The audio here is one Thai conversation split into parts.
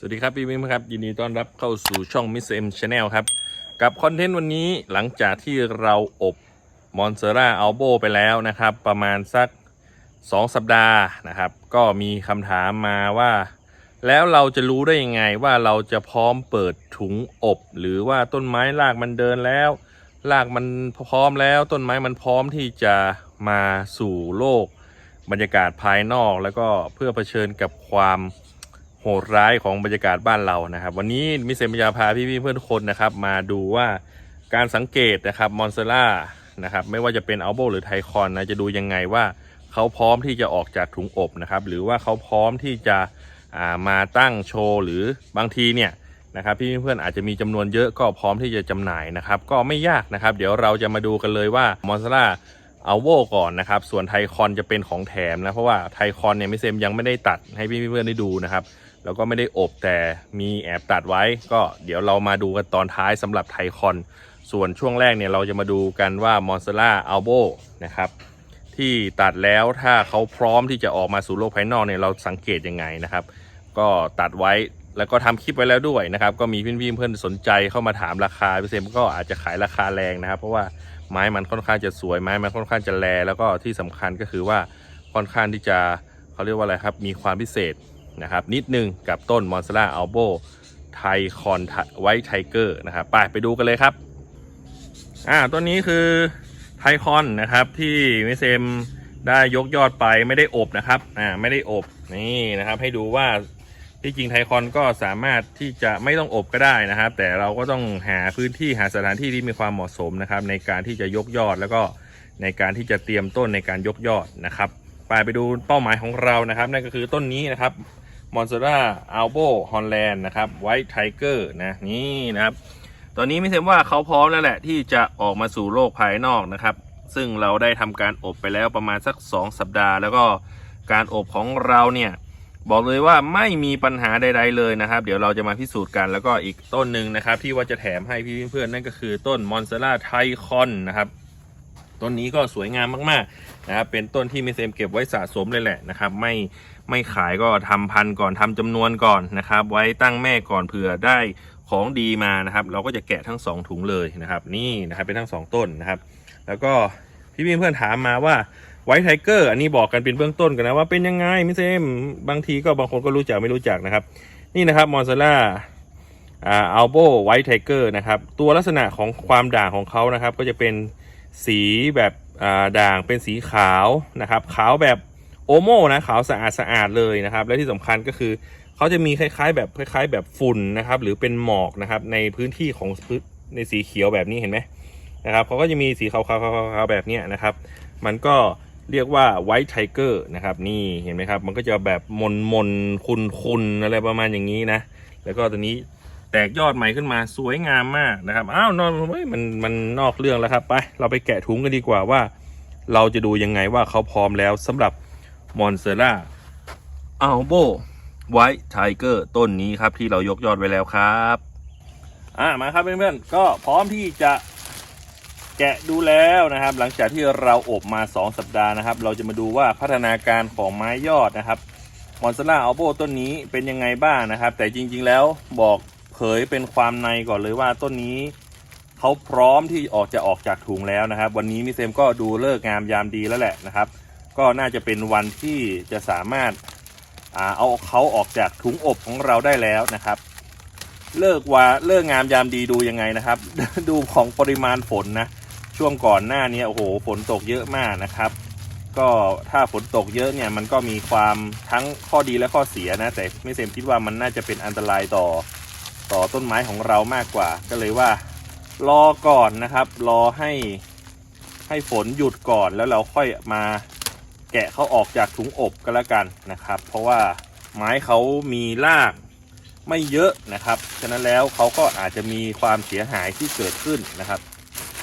สวัสดีครับพี่มิมครับ ยินดีต้อนรับเข้าสู่ช่อง Miss M Channel ครับ กับคอนเทนต์วันนี้หลังจากที่เราอบมอนเซร่าอัลโบไปแล้วนะครับ ประมาณสัก 2 สัปดาห์นะครับ ก็มีคำถามมาว่า แล้วเราจะรู้ได้ยังไงว่าเราจะพร้อมเปิดถุงอบ หรือว่าต้นไม้รากมันเดินแล้วรากมันพร้อมแล้วต้นไม้มันพร้อมที่จะมาสู่โลก บรรยากาศภายนอก แล้วก็เพื่อเผชิญกับความ โหดร้ายของบรรยากาศบ้านเรานะครับ วันนี้มิเซมยาพาพี่ๆเพื่อนคนนะครับ มาดูว่าการสังเกตนะครับมอนเซล่านะครับไม่ว่าจะเป็นอัลโบหรือไทคอนนะจะดูยังไงว่าเขาพร้อมที่จะออกจากถุงอบนะครับ หรือว่าเขาพร้อมที่จะามาตั้งโชว์หรือบางทีเนี่ยนะครับพี่เพื่อนอาจจะมีจำนวนเยอะก็พร้อมที่จะจำหน่ายนะครับ ก็ไม่ยากนะครับ เดี๋ยวเราจะมาดูกันเลยว่ามอนเซล่าเอาโวก่อนนะครับ ส่วนไทคอนจะเป็นของแถมนะ เพราะว่าไทคอนเนี่ยมิเซมยังไม่ได้ตัดให้พี่เพื่อนได้ดูนะครับ แล้วก็ไม่ได้อบแต่มีแอบตัดไว้ ก็เดี๋ยวเรามาดูกันตอนท้ายสำหรับไทคอน ส่วนช่วงแรกเนี่ยเราจะมาดูกันว่ามอนเซล่าอัลโบนะครับที่ตัดแล้วถ้าเขาพร้อมที่จะออกมาสู่โลกภายนอกเนี่ยเราสังเกตยังไงนะครับ ก็ตัดไว้แล้วก็ทำคลิปไว้แล้วด้วยนะครับ ก็มีพี่ๆเพื่อนสนใจเข้ามาถามราคาพี่เซมก็อาจจะขายราคาแรงนะครับ เพราะว่าไม้มันค่อนข้างจะสวยไม้มันค่อนข้างจะแรแล้วก็ที่สำคัญก็คือว่าค่อนข้างที่จะเขาเรียกว่าอะไรครับ มีความพิเศษ นะครับ นิดนึงกับต้นมอนซ a ล่าอัลโบไทคอนไวท์ไทเกอร์นะครับไปไปดูกันเลยครับอ่าต้นนี้คือไทคอนนะครับที่มิเซมได้ยกยอดไปไม่ได้อบนะครับอ่าไม่ได้อบนี่นะครับ ให้ดูว่าที่จริงไทคอนก็สามารถที่จะไม่ต้องอบก็ได้นะครับ แต่เราก็ต้องหาพื้นที่หาสถานที่ที่มีความเหมาะสมนะครับ ในการที่จะยกยอดแล้วก็ในการที่จะเตรียมต้นในการยกยอดนะครับ ไปไปดูเป้าหมายของเรานะครับนั่นก็คือต้นนี้นะครับ มอนเซราอัลโบฮอลแลนด์นะครับไวท์ไทเกอร์นะนี่นะครับ ตอนนี้ไม่เซมว่าเขาพร้อมแล้วแหละที่จะออกมาสู่โลกภายนอกนะครับ ซึ่งเราได้ทำการอบไปแล้วประมาณสัก 2 สัปดาห์ แล้วก็การอบของเราเนี่ยบอกเลยว่าไม่มีปัญหาใด ๆ เลยนะครับ เดี๋ยวเราจะมาพิสูจน์กันแล้วก็อีกต้นหนึ่งนะครับ ที่ว่าจะแถมให้พี่เพื่อนๆนั่นก็คือต้นมอนเซล่าไทคอนนะครับ ต้นนี้ก็สวยงามมากๆนะครับเป็นต้นที่มิเซมเก็บไว้สะสมเลยแหละนะครับ ไม่ไม่ขายก็ทำพันก่อนทำจำนวนก่อนนะครับ ไว้ตั้งแม่ก่อนเผื่อได้ของดีมานะครับ เราก็จะแกะทั้งสองถุงเลยนะครับ นี่นะครับเป็นทั้งสองต้นนะครับ แล้วก็พี่ๆเพื่อนถามมาว่าไวท์ไทเกอร์อันนี้บอกกันเป็นเบื้องต้นกันนะว่าเป็นยังไงมิเซมบางทีก็บางคนก็รู้จักไม่รู้จักนะครับ นี่นะครับมอนซาร่าอ่าอัลโบไวท์ไทเกอร์นะครับ ตัวลักษณะของความด่างของเขานะครับ ก็จะเป็น สีแบบด่างเป็นสีขาวนะครับ ขาวแบบโอโมนะขาวสะอาดสะอาดเลยนะครับ และที่สำคัญก็คือเขาจะมีคล้ายๆ แบบคล้าย ๆ แบบฝุ่นนะครับ หรือเป็นหมอกนะครับ ในพื้นที่ของในสีเขียวแบบนี้เห็นไหมนะครับเขาก็จะมีสีขาวๆๆๆแบบนี้นะครับ มันก็เรียกว่าไวท์ไทเกอร์นะครับ นี่เห็นไหมครับ มันก็จะแบบมนมนคุนคุนๆอะไรประมาณอย่างนี้นะ แล้วก็ตัวนี้ แตกยอดใหม่ขึ้นมาสวยงามมากนะครับอ้าวนอนเฮ้ยมันมันนอกเรื่องแล้วครับไปเราไปแกะถุงกันดีกว่าว่า เราจะดูยังไงว่าเขาพร้อมแล้วสำหรับมอนเซล่าอัลโบไวท์ไทเกอร์ต้นนี้ครับที่เรายกยอดไว้แล้วครับอ่ามาครับเพื่อนๆก็พร้อมที่จะแกะดูแล้วนะครับ หลังจากที่เราอบมา 2 สัปดาห์นะครับ เราจะมาดูว่าพัฒนาการของไม้ยอดนะครับมอนซาร่าอัลโบต้นนี้เป็นยังไงบ้างนะครับ แต่จริงๆแล้วบอก เผยเป็นความในก่อนเลยว่าต้นนี้เขาพร้อมที่ออกจะออกจากถุงแล้วนะครับ วันนี้มิเซมก็ดูเลิกงามยามดีแล้วแหละนะครับ ก็น่าจะเป็นวันที่จะสามารถอาเอาเขาออกจากถุงอบของเราได้แล้วนะครับ เลิกว่าเลิกงามยามดีดูยังไงนะครับ ดูของปริมาณฝนนะ ช่วงก่อนหน้านี้โอ้โหฝนตกเยอะมากนะครับ ก็ถ้าฝนตกเยอะเนี่ยมันก็มีความทั้งข้อดีและข้อเสียนะ แต่ไม่เซมคิดว่ามันน่าจะเป็นอันตรายต่อ ต่อต้นไม้ของเรามากกว่า ก็เลยว่า รอก่อนนะครับ รอให้ให้ฝนหยุดก่อนแล้วเราค่อยมาแกะเขาออกจากถุงอบก็แล้วกันนะครับ เพราะว่าไม้เขามีรากไม่เยอะนะครับ ฉะนั้นแล้วเขาก็อาจจะมีความเสียหายที่เกิดขึ้นนะครับ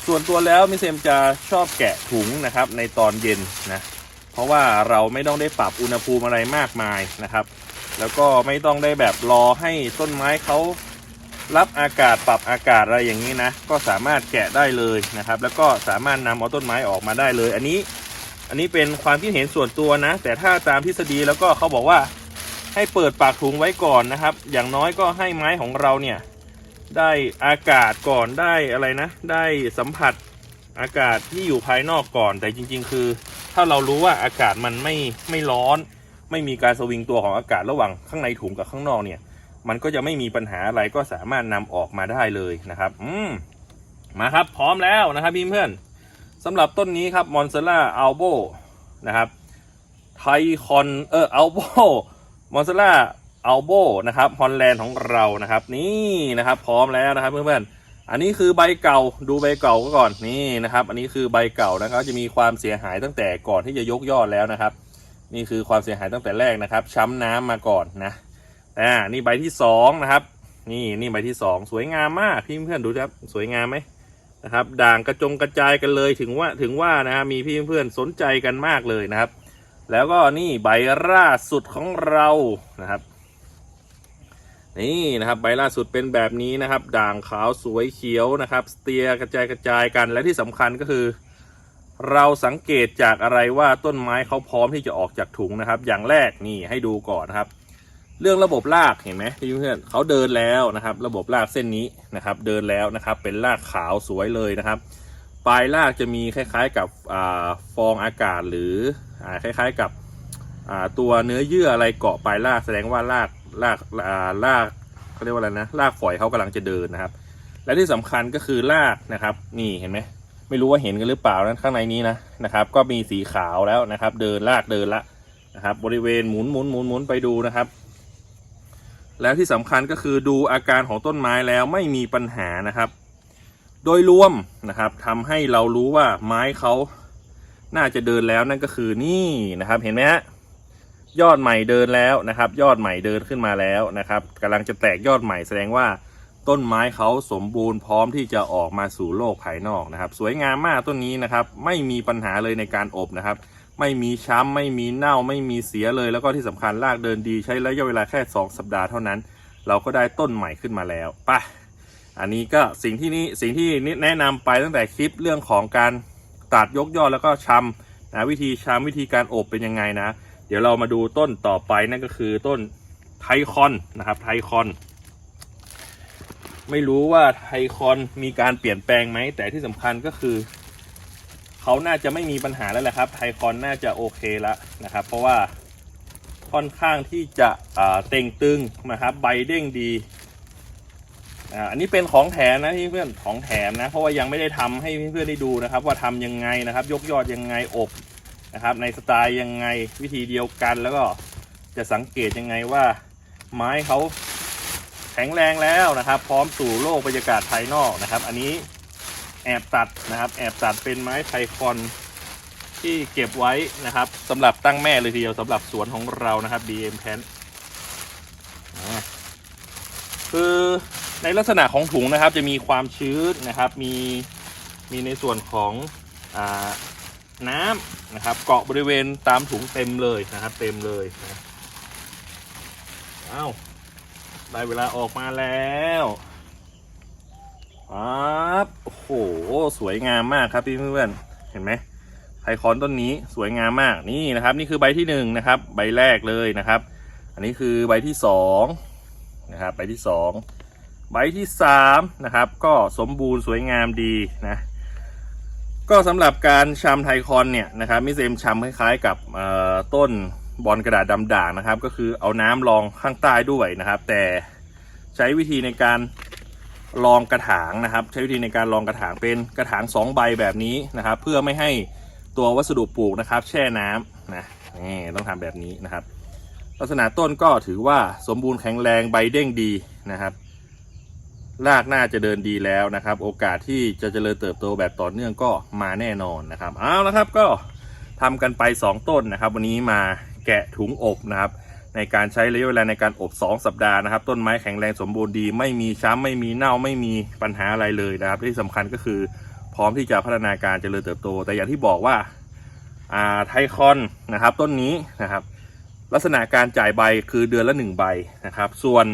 ส่วนตัวแล้วมิเซมจะชอบแกะถุงนะครับ ในตอนเย็นนะ เพราะว่าเราไม่ต้องได้ปรับอุณหภูมิอะไรมากมายนะครับ แล้วก็ไม่ต้องได้แบบรอให้ต้นไม้เขา รับอากาศปรับอากาศอะไรอย่างนี้นะ ก็สามารถแกะได้เลยนะครับ แล้วก็สามารถนำเอาต้นไม้ออกมาได้เลย อันนี้อันนี้เป็นความคิดเห็นส่วนตัวนะ แต่ถ้าตามทฤษฎีแล้วก็เขาบอกว่าให้เปิดปากถุงไว้ก่อนนะครับ อย่างน้อยก็ให้ไม้ของเราเนี่ยได้อากาศก่อนได้อะไรนะ ได้สัมผัสอากาศที่อยู่ภายนอกก่อน แต่จริง ๆ คือ ถ้าเรารู้ว่าอากาศมันไม่ไม่ร้อน ไม่มีการสวิงตัวของอากาศระหว่างข้างในถุงกับข้างนอกเนี่ย มันก็จะไม่มีปัญหาอะไรก็สามารถนำออกมาได้เลยนะครับ อืมมาครับ พร้อมแล้วนะครับพี่เพื่อนสำหรับต้นนี้ครับมอนเซล่าอัลโบนะครับไทคอนเอออัลโบมอนเซล่าอัลโบนะครับฮอลแลนด์ของเรานะครับ นี่นะครับ พร้อมแล้วนะครับเพื่อนๆอันนี้คือใบเก่าดูใบเก่าก็ก่อนนี่นะครับ อันนี้คือใบเก่านะครับ จะมีความเสียหายตั้งแต่ก่อนที่จะยกยอดแล้วนะครับ นี่คือความเสียหายตั้งแต่แรกนะครับ ช้ำน้ำมาก่อนนะ อ่านี่ใบที่สองนะครับ นี่นี่ใบที่สองสวยงามมากพี่เพื่อนดูครับสวยงามไหมนะครับ ด่างกระจงกระจายกันเลยถึงว่าถึงว่านะฮะมีพี่เพื่อนสนใจกันมากเลยนะครับ แล้วก็นี่ใบล่าสุดของเรานะครับ นี่นะครับใบล่าสุดเป็นแบบนี้นะครับ ด่างขาวสวยเขียวนะครับเตียกระจายกระจายกันและที่สำคัญก็คือ เราสังเกตจากอะไรว่าต้นไม้เขาพร้อมที่จะออกจากถุงนะครับ อย่างแรกนี่ให้ดูก่อนนะครับ เรื่องระบบรากเห็นไหมพี่เพื่อนเขาเดินแล้วนะครับ ระบบรากเส้นนี้นะครับ เดินแล้วนะครับ เป็นรากขาวสวยเลยนะครับ ปลายรากจะมีคล้ายๆกับอฟองอากาศหรืออาคล้ายๆกับตัวเนื้อเยื่ออะไรเกาะปลายรากแสดงว่ารากรากอ่ารากเขาเรียกว่าอะไรนะรากฝอยเขากำลังจะเดินนะครับ และที่สำคัญก็คือรากนะครับ นี่เห็นไหมไม่รู้ว่าเห็นกันหรือเปล่านั้นข้างในนี้นะนะครับ ก็มีสีขาวแล้วนะครับ เดินรากเดินละนะครับ บริเวณหมุนหมุนหมุนหมุนไปดูนะครับ แล้วที่สำคัญก็คือดูอาการของต้นไม้แล้วไม่มีปัญหานะครับ โดยรวมนะครับทำให้เรารู้ว่าไม้เขาน่าจะเดินแล้วนั่นก็คือนี่นะครับ เห็นไหมฮะยอดใหม่เดินแล้วนะครับ ยอดใหม่เดินขึ้นมาแล้วนะครับกำลังจะแตกยอดใหม่แสดงว่าต้นไม้เขาสมบูรณ์พร้อมที่จะออกมาสู่โลกภายนอกนะครับ สวยงามมากต้นนี้นะครับ ไม่มีปัญหาเลยในการอบนะครับ ไม่มีช้ำไม่มีเน่าไม่มีเสียเลย แล้วก็ที่สำคัญรากเดินดีใช้ระยะเวลาแค่ 2 สัปดาห์เท่านั้น เราก็ได้ต้นใหม่ขึ้นมาแล้วไปอันนี้ก็สิ่งที่นี้สิ่งที่แนะนำไปตั้งแต่คลิปเรื่องของการตัดยกยอดแล้วก็ชำนะวิธีชำวิธีการอบเป็นยังไงนะ เดี๋ยวเรามาดูต้นต่อไปนั่นก็คือต้นไทคอนนะครับไทคอนไม่รู้ว่าไทคอนมีการเปลี่ยนแปลงไหมแต่ที่สำคัญก็คือ เขาน่าจะไม่มีปัญหาแล้วแหละครับไทคอนน่าจะโอเคแล้วนะครับ เพราะว่าค่อนข้างที่จะเต่งตึงนะครับ ใบเด้งดีอันนี้เป็นของแถมนะพี่เพื่อนของแถมนะเพราะว่ายังไม่ได้ทำให้เพื่อนๆได้ดูนะครับ ว่าทำยังไงนะครับ ยกยอดยังไงอบนะครับ ในสไตล์ยังไงวิธีเดียวกันแล้วก็จะสังเกตยังไงว่าไม้เขาแข็งแรงแล้วนะครับ พร้อมสู่โลกบรรยากาศภายนอกนะครับ อันนี้ แอบตัดนะครับ แอบตัดเป็นไม้ไทคอนที่เก็บไว้นะครับสำหรับตั้งแม่เลยทีเดียวสำหรับสวนของเรานะครับ BM แพนคือในลักษณะของถุงนะครับ จะมีความชื้นนะครับ มีมีในส่วนของอน้ำนะครับ เกาะบริเวณตามถุงเต็มเลยนะครับ เต็มเลยนะอ้าวได้เวลาออกมาแล้ว ครับโอ้โห สวยงามมากครับพี่เพื่อนๆเห็นไหมไทคอนต้นนี้สวยงามมากนี่นะครับ นี่คือใบที่หนึ่งนะครับ ใบแรกเลยนะครับ อันนี้คือใบที่สองนะครับใบที่สองใบที่สามนะครับ ก็สมบูรณ์สวยงามดีนะก็สำหรับการชำไทคอนเนี่ยนะครับมิเซมชำคล้ายๆกับต้นบอลกระดาษดำด่างนะครับ ก็คือเอาน้ำรองข้างใต้ด้วยนะครับ แต่ใช้วิธีในการ รองกระถางนะครับ ใช้วิธีในการรองกระถางเป็นกระถางสองใบแบบนี้นะครับ เพื่อไม่ให้ตัววัสดุปลูกนะครับ แช่น้ำนะนี่ต้องทำแบบนี้นะครับ ลักษณะต้นก็ถือว่าสมบูรณ์แข็งแรงใบเด้งดีนะครับรากน่าจะเดินดีแล้วนะครับ โอกาสที่จะเจริญเติบโตแบบต่อเนื่องก็มาแน่นอนนะครับเอาละครับก็ทำกันไป 2 ต้นนะครับ วันนี้มาแกะถุงอบนะครับ ในการใช้ระยะเวลาในการอบ 2 สัปดาห์นะครับ ต้นไม้แข็งแรงสมบูรณ์ดี ไม่มีช้ำไม่มีเน่าไม่มีปัญหาอะไรเลยนะครับ ที่สำคัญก็คือพร้อมที่จะพัฒนาการเจริญเติบโต แต่อย่างที่บอกว่าอ่าไทคอนนะครับต้นนี้นะครับ ลักษณะการจ่ายใบคือเดือนละ 1 ใบนะครับ ส่วน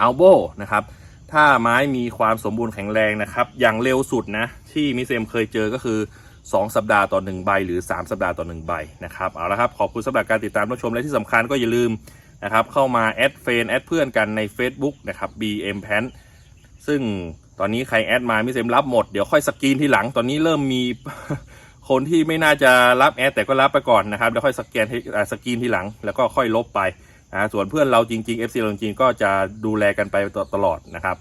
อัลโบนะครับถ้าไม้มีความสมบูรณ์แข็งแรงนะครับ อย่างเร็วสุดนะที่มิเซมเคยเจอก็คือ 2 สัปดาห์ต่อ 1 ใบ หรือ 3 สัปดาห์ต่อ 1 ใบนะครับเอาละครับขอบคุณสำหรับการติดตามรับชมและที่สำคัญก็อย่าลืมนะครับเข้ามาแอดเฟนแอดเพื่อนกันใน Facebook นะครับ BM p a n ซึ่งตอนนี้ใครแอดมามิเซมรับหมดเดี๋ยวค่อยสกรีนทีหลังตอนนี้เริ่มมีคนที่ไม่น่าจะรับแอดแต่ก็รับไปก่อนนะครับเดี๋ยวค่อยสแกนสกรีนทีหลัง แล้วก็ค่อยลบไปนะส่วนเพื่อนเราจริงๆ FC เราจริงๆก็จะดูแลกันไปตลอดนะครับ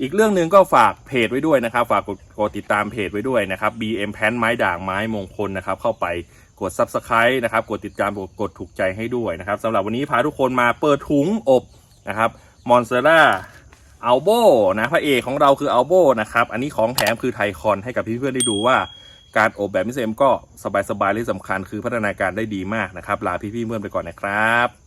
อีกเรื่องหนึ่งก็ฝากเพจไว้ด้วยนะครับ ฝากกดกดติดตามเพจไว้ด้วยนะครับ BM แพนไม้ด่างไม้มงคลนะครับ เข้าไปกด Subscribe นะครับ กดติดตามกดถูกใจให้ด้วยนะครับสำหรับวันนี้พาทุกคนมาเปิดถุงอบนะครับมอนเซราอัลโบนะพระเอกของเราคืออัลโบนะครับ อันนี้ของแถมคือไทคอนให้กับเพื่อนๆได้ดูว่าการอบแบบมิสเซมก็สบายๆและสำคัญคือพัฒนาการได้ดีมากนะครับ ลาพี่ๆเพื่อนไปก่อนนะครับ